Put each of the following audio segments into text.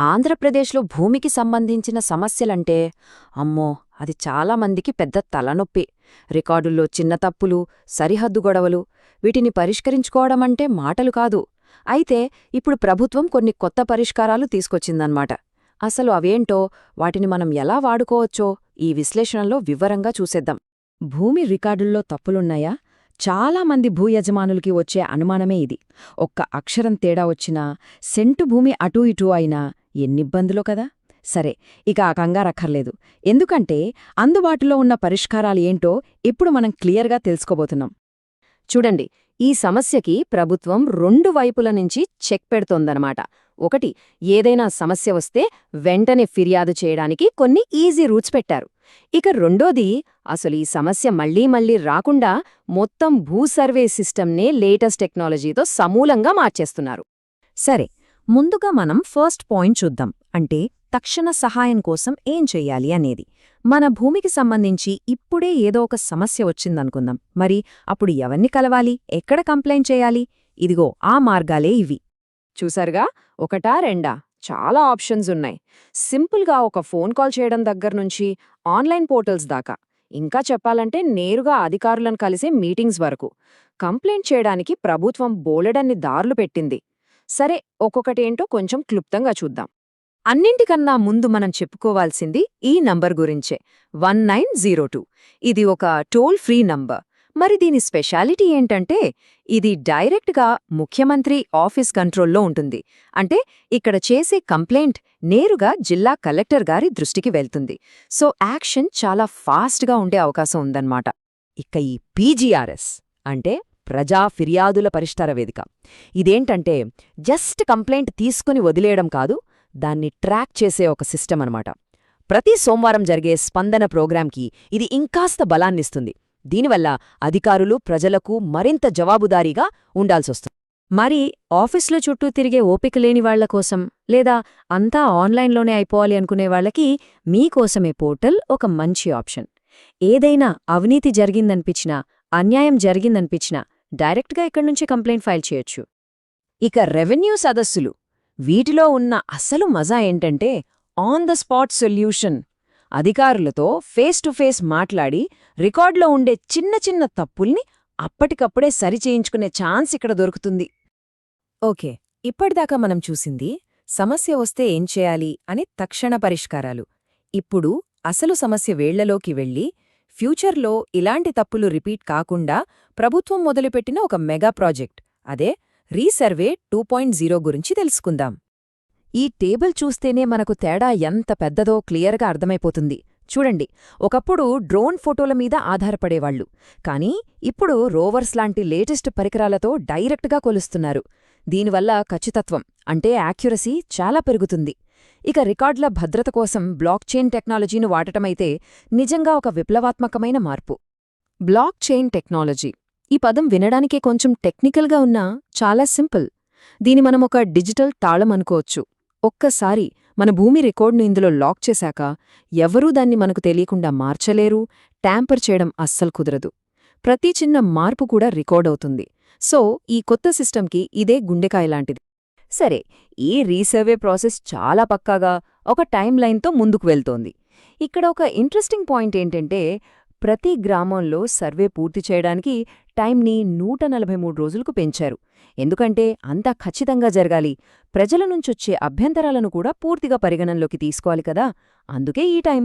ఆంధ్రప్రదేశ్లో భూమికి సంబంధించిన సమస్యలంటే అమ్మో అది చాలా మందికి పెద్ద తలనొప్పి. రికార్డుల్లో చిన్న తప్పులు సరిహద్దు గొడవలు వీటిని పరిష్కరించుకోవడమంటే మాటలు కాదు. అయితే ఇప్పుడు ప్రభుత్వం కొన్ని కొత్త పరిష్కారాలు తీసుకొచ్చిందన్నమాట. అసలు అవేంటో వాటిని మనం ఎలా వాడుకోవచ్చో ఈ విశ్లేషణలో వివరంగా చూసేద్దాం. భూమి రికార్డుల్లో తప్పులున్నాయా? చాలా మంది వచ్చే అనుమానమే ఇది. ఒక్క అక్షరం తేడా వచ్చినా సెంటు భూమి అటూ ఇటూ అయినా ఎన్నిబ్బందులో కదా? సరే ఇక ఆ కంగారక్కర్లేదు ఎందుకంటే అందుబాటులో ఉన్న పరిష్కారాలు ఏంటో ఇప్పుడు మనం క్లియర్గా తెలుసుకోబోతున్నాం. చూడండి ఈ సమస్యకి ప్రభుత్వం రెండు వైపుల నుంచి చెక్ పెడుతోందనమాట ఒకటి ఏదైనా సమస్య వస్తే వెంటనే ఫిర్యాదు చేయడానికి కొన్ని ఈజీ రూట్స్ పెట్టారు. ఇక రెండోది అసలు ఈ సమస్య మళ్ళీ మళ్ళీ రాకుండా మొత్తం భూ సర్వే సిస్టమ్నే లేటెస్ట్ టెక్నాలజీతో సమూలంగా మార్చేస్తున్నారు. సరే ముందుగా మనం ఫస్ట్ పాయింట్ చూద్దాం. అంటే తక్షణ సహాయం కోసం ఏం చెయ్యాలి అనేది. మన భూమికి సంబంధించి ఇప్పుడే ఏదో ఒక సమస్య వచ్చిందనుకుందాం. మరి అప్పుడు ఎవర్ని కలవాలి? ఎక్కడ కంప్లైంట్ చేయాలి? ఇదిగో ఆ మార్గాలే ఇవి. చూసారుగా? ఒకటా రెండా? చాలా ఆప్షన్స్ ఉన్నాయి. సింపుల్గా ఒక ఫోన్ కాల్ చేయడం దగ్గర్నుంచి ఆన్లైన్ పోర్టల్స్ దాకా. ఇంకా చెప్పాలంటే నేరుగా అధికారులను కలిసే మీటింగ్స్ వరకు. కంప్లైంట్ చేయడానికి ప్రభుత్వం బోలెడన్ని దారులు పెట్టింది. సరే ఒక్కొక్కటేంటో కొంచెం క్లుప్తంగా చూద్దాం. అన్నింటికన్నా ముందు మనం చెప్పుకోవాల్సింది ఈ నంబర్ గురించే. One nine zero two. ఇది ఒక టోల్ ఫ్రీ నంబర్. మరి దీని స్పెషాలిటీ ఏంటంటే ఇది డైరెక్ట్గా ముఖ్యమంత్రి ఆఫీస్ కంట్రోల్లో ఉంటుంది. అంటే ఇక్కడ చేసే కంప్లైంట్ నేరుగా జిల్లా కలెక్టర్ గారి దృష్టికి వెళ్తుంది. సో యాక్షన్ చాలా ఫాస్ట్గా ఉండే అవకాశం ఉందన్నమాట. ఇక ఈ పీజీఆర్ఎస్ అంటే ప్రజా ఫిర్యాదుల పరిష్కార వేదిక. ఇదేంటంటే జస్ట్ కంప్లైంట్ తీసుకుని వదిలేయడం కాదు దాన్ని ట్రాక్ చేసే ఒక సిస్టమ్ అనమాట ప్రతి సోమవారం జరిగే స్పందన ప్రోగ్రాంకి ఇది ఇంకాస్త బలాన్నిస్తుంది. దీనివల్ల అధికారులు ప్రజలకు మరింత జవాబుదారీగా ఉండాల్సొస్తుంది. మరి ఆఫీస్లో చుట్టూ తిరిగే ఓపిక లేని వాళ్ళ కోసం లేదా అంతా ఆన్లైన్లోనే అయిపోవాలి అనుకునే వాళ్ళకి మీకోసమే పోర్టల్ ఒక మంచి ఆప్షన్. ఏదైనా అవినీతి జరిగిందనిపించినా అన్యాయం జరిగిందనిపించినా డైరెక్ట్గా ఇక్కడి నుంచి కంప్లైంట్ ఫైల్ చేయొచ్చు. ఇక రెవెన్యూ సదస్సులు. వీటిలో ఉన్న అసలు మజా ఏంటంటే ఆన్ ద స్పాట్ సొల్యూషన్. అధికారులతో ఫేస్ టు ఫేస్ మాట్లాడి రికార్డులో ఉండే చిన్న చిన్న తప్పుల్ని అప్పటికప్పుడే సరిచేయించుకునే ఛాన్స్ ఇక్కడ దొరుకుతుంది. ఓకే ఇప్పటిదాకా మనం చూసింది సమస్య వస్తే ఏం చేయాలి అని తక్షణ పరిష్కారాలు. ఇప్పుడు అసలు సమస్య వేళ్ళలోకి వెళ్ళి ఫ్యూచర్లో ఇలాంటి తప్పులు రిపీట్ కాకుండా ప్రభుత్వం మొదలుపెట్టిన ఒక మెగా ప్రాజెక్ట్. అదే రీసర్వే టూ పాయింట్ జీరో గురించి తెలుసుకుందాం. ఈ టేబుల్ చూస్తేనే మనకు తేడా ఎంత పెద్దదో క్లియర్గా అర్థమైపోతుంది. చూడండి ఒకప్పుడు డ్రోన్ ఫోటోల మీద ఆధారపడేవాళ్ళు కానీ ఇప్పుడు రోవర్స్ లాంటి లేటెస్ట్ పరికరాలతో డైరెక్ట్గా కొలుస్తున్నారు. దీనివల్ల ఖచ్చితత్వం అంటే యాక్యురసీ చాలా పెరుగుతుంది. ఇక రికార్డుల భద్రత కోసం బ్లాక్ చైన్ టెక్నాలజీని వాడటమైతే నిజంగా ఒక విప్లవాత్మకమైన మార్పు. Blockchain technology. ఈ పదం వినడానికే కొంచెం టెక్నికల్గా ఉన్నా చాలా సింపుల్. దీని మనమొక డిజిటల్ తాళం అనుకోవచ్చు. ఒక్కసారి మన భూమి రికార్డును ఇందులో లాక్ చేశాక ఎవరూ దాన్ని మనకు తెలియకుండా మార్చలేరు ట్యాంపర్ చేయడం అస్సలు కుదరదు. ప్రతి చిన్న మార్పు కూడా రికార్డ్ అవుతుంది. సో ఈ కొత్త సిస్టమ్కి ఇదే గుండెకాయ లాంటిది. సరే ఈ రీసర్వే ప్రాసెస్ చాలా పక్కాగా ఒక టైం లైన్తో ముందుకు వెళ్తోంది. ఇక్కడ ఒక ఇంట్రెస్టింగ్ పాయింట్ ఏంటంటే ప్రతి గ్రామంలో సర్వే పూర్తి చేయడానికి టైంని నూట నలభై మూడు రోజులకు పెంచారు. ఎందుకంటే అంతా ఖచ్చితంగా జరగాలి. ప్రజల నుంచొచ్చే అభ్యంతరాలను కూడా పూర్తిగా పరిగణనలోకి తీసుకోవాలి కదా అందుకే ఈ టైం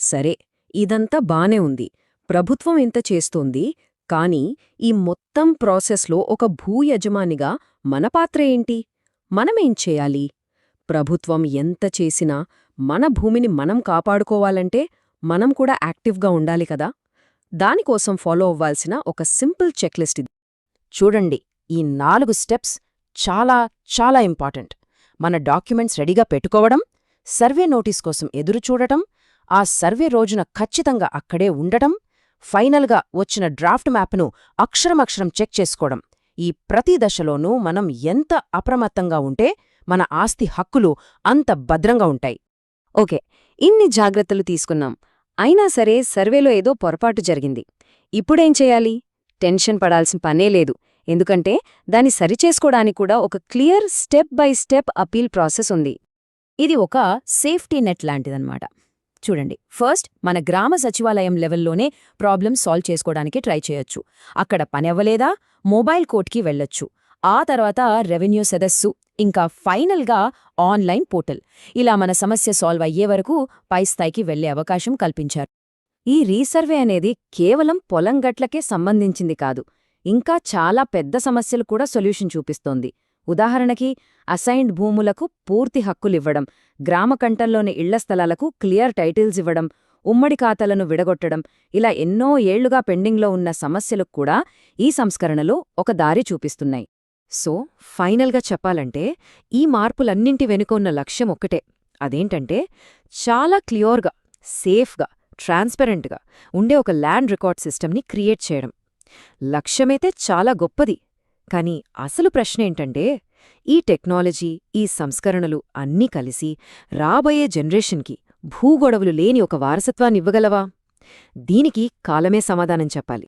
సరే ఇదంతా బానే ఉంది. ప్రభుత్వం ఇంత చేస్తోంది కానీ ఈ మొత్తం ప్రాసెస్లో ఒక భూ యజమానిగా మన పాత్ర ఏంటి? మనమేం చేయాలి? ప్రభుత్వం ఎంత చేసినా మన భూమిని మనం కాపాడుకోవాలంటే మనం కూడా యాక్టివ్గా ఉండాలి కదా? దానికోసం ఫాలో అవ్వాల్సిన ఒక సింపుల్ చెక్లిస్ట్ ఇది. చూడండి ఈ నాలుగు స్టెప్స్ చాలా చాలా ఇంపార్టెంట్. మన డాక్యుమెంట్స్ రెడీగా పెట్టుకోవడం సర్వే నోటీస్ కోసం ఎదురుచూడటం ఆ సర్వే రోజున ఖచ్చితంగా అక్కడే ఉండటం ఫైనల్గా వచ్చిన డ్రాఫ్ట్ మ్యాప్ను అక్షరమక్షరం చెక్ చేసుకోవడం. ఈ ప్రతి దశలోనూ మనం ఎంత అప్రమత్తంగా ఉంటే మన ఆస్తి హక్కులు అంత భద్రంగా ఉంటాయి. ఓకే ఇన్ని జాగ్రత్తలు తీసుకున్నాం. అయినా సరే సర్వేలో ఏదో పొరపాటు జరిగింది. ఇప్పుడేం చేయాలి? టెన్షన్ పడాల్సిన పనే లేదు. ఎందుకంటే దాన్ని సరిచేసుకోవడానికి కూడా ఒక clear step by step appeal process ఉంది. ఇది ఒక సేఫ్టీ నెట్ లాంటిదన్నమాట. చూడండి. ఫస్ట్ మన గ్రామ సచివాలయం లెవెల్లోనే ప్రాబ్లం సాల్వ్ చేసుకోవడానికి ట్రై చేయొచ్చు. అక్కడ పనెవ్వలేదా? మొబైల్ కోర్ట్కి వెళ్ళొచ్చు. ఆ తర్వాత రెవెన్యూ సదస్సు ఇంకా ఫైనల్గా ఆన్లైన్ పోర్టల్. ఇలా మన సమస్య సాల్వ్ అయ్యే వరకు పై స్థాయికి వెళ్ళే అవకాశం కల్పించారు. ఈ రీసర్వే అనేది కేవలం పొలం గట్లకే సంబంధించింది కాదు. ఇంకా చాలా పెద్ద సమస్యలు కూడా సొల్యూషన్ చూపిస్తోంది. ఉదాహరణకి అసైన్డ్ భూములకు పూర్తి హక్కులివ్వడం గ్రామ కంటల్లోని ఇళ్ళ స్థలాలకు క్లియర్ టైటిల్స్ ఇవ్వడం ఉమ్మడి ఖాతాలను విడగొట్టడం ఇలా ఎన్నో ఏళ్ళుగా పెండింగ్లో ఉన్న సమస్యలకు కూడా ఈ సంస్కరణలో ఒక దారి చూపిస్తున్నాయి. సో ఫైనల్గా చెప్పాలంటే ఈ మార్పులన్నింటి వెనుక ఉన్న లక్ష్యం ఒక్కటే. అదేంటంటే చాలా క్లియర్గా సేఫ్గా ట్రాన్స్పరెంట్గా ఉండే ఒక ల్యాండ్ రికార్డ్ సిస్టమ్ని క్రియేట్ చేయడం. లక్ష్యమైతే చాలా గొప్పది. కానీ అసలు ప్రశ్న ఏంటంటే ఈ టెక్నాలజీ ఈ సంస్కరణలు అన్నీ కలిసి రాబోయే జనరేషన్కి భూగొడవలు లేని ఒక వారసత్వాన్నివ్వగలవా దీనికి కాలమే సమాధానం చెప్పాలి.